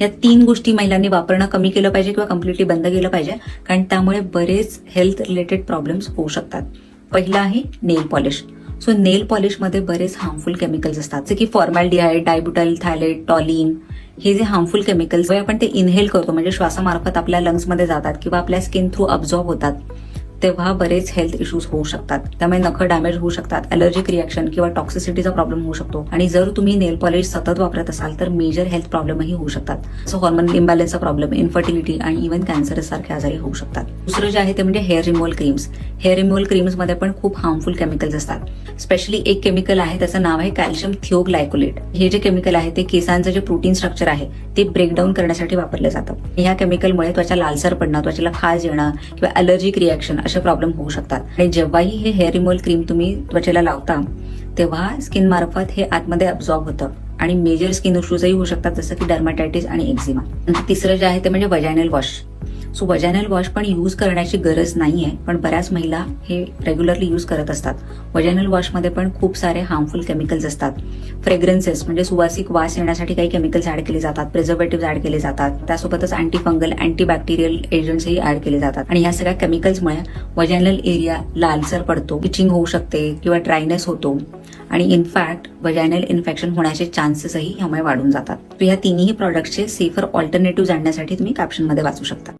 या तीन गोष्टी महिलांनी वापरणं कमी केलं पाहिजे किंवा कम्प्लिटली बंद केलं पाहिजे. कारण त्यामुळे बरेच हेल्थ रिलेटेड प्रॉब्लेम्स होऊ शकतात. पहिला आहे नेल पॉलिश सो नेल पॉलिशमध्ये बरेच हार्मफुल केमिकल्स असतात. जसे की फॉर्मॅलडिहाइड डायब्युटाइल थायलेट टॉलिन हे जे हार्मफुल केमिकल्स आपण ते इनहेल करतो म्हणजे श्वासामार्फत आपल्या लंग्समध्ये जातात किंवा आपल्या स्किन थ्रू अब्झॉर्ब होतात. तेव्हा बरेच हेल्थ इश्यूज होऊ शकतात. त्यामुळे नखं डॅमेज होऊ शकतात अलर्जिक रिॲक्शन किंवा टॉक्सिसिटीचा प्रॉब्लेम होऊ शकतो. आणि जर तुम्ही नेल पॉलिश सतत वापरत असाल तर मेजर हेल्थ प्रॉब्लेमही होऊ शकतात. सो हॉर्मोन इम्बॅलन्सचा प्रॉब्लेम इन्फर्टिलिटी आणि इव्हन कॅन्सर सारखे आजारी होऊ शकतात. दुसरं जे आहे ते म्हणजे hair removal creams hair removal क्रीम्समध्ये पण खूप हार्मफुल केमिकल्स असतात. स्पेशली एक केमिकल आहे त्याचं नाव आहे कॅल्शियम थिओग्लायकोलेट हे जे केमिकल आहे ते केसांचं जे प्रोटीन स्ट्रक्चर आहे ते ब्रेकडाऊन करण्यासाठी वापरलं जातं. ह्या केमिकलमुळे त्वचा लालसर पडणं त्वचेला खाज येणं किंवा अलर्जिक रिॲक्शन असे प्रॉब्लेम होऊ शकतात. आणि जेव्हाही हे हेअर रिमूव्हल क्रीम तुम्ही त्वचेला लावता तेव्हा स्किन मार्फत हे आतमध्ये अब्झॉर्ब होतं. आणि मेजर स्किन इश्यूजही होऊ शकतात जसं की डर्माटायटिस आणि एक्झिमा तिसरं जे आहे ते म्हणजे vaginal wash so vaginal wash पण यूज करण्याची गरज नाही आहे पण बऱ्याच महिला हे रेग्युलरली यूज करत असतात. वजॅनल वॉशमध्ये पण खूप सारे हार्मफुल केमिकल्स असतात. फ्रेग्रन्सेस म्हणजे सुवासिक वास येण्यासाठी काही केमिकल्स ऍड केले जातात. प्रिझर्वेटिव्ह ऍड केले जातात. त्यासोबतच अँटी फंगल अँटीबॅक्टेरियल एजंट्सही ऍड केले जातात. आणि ह्या सगळ्या केमिकल्समुळे वजॅनल एरिया लालसर पडतो इचिंग होऊ शकते किंवा ड्रायनेस होतो. आणि इनफॅक्ट वजायनल इन्फेक्शन होण्याचे चान्सेसही ह्यामुळे वाढून जातात. या ह्या तिन्ही प्रॉडक्टचे सेफर ऑल्टरनेटिव्ह जाणण्यासाठी तुम्ही कॅप्शनमध्ये वाचू शकता.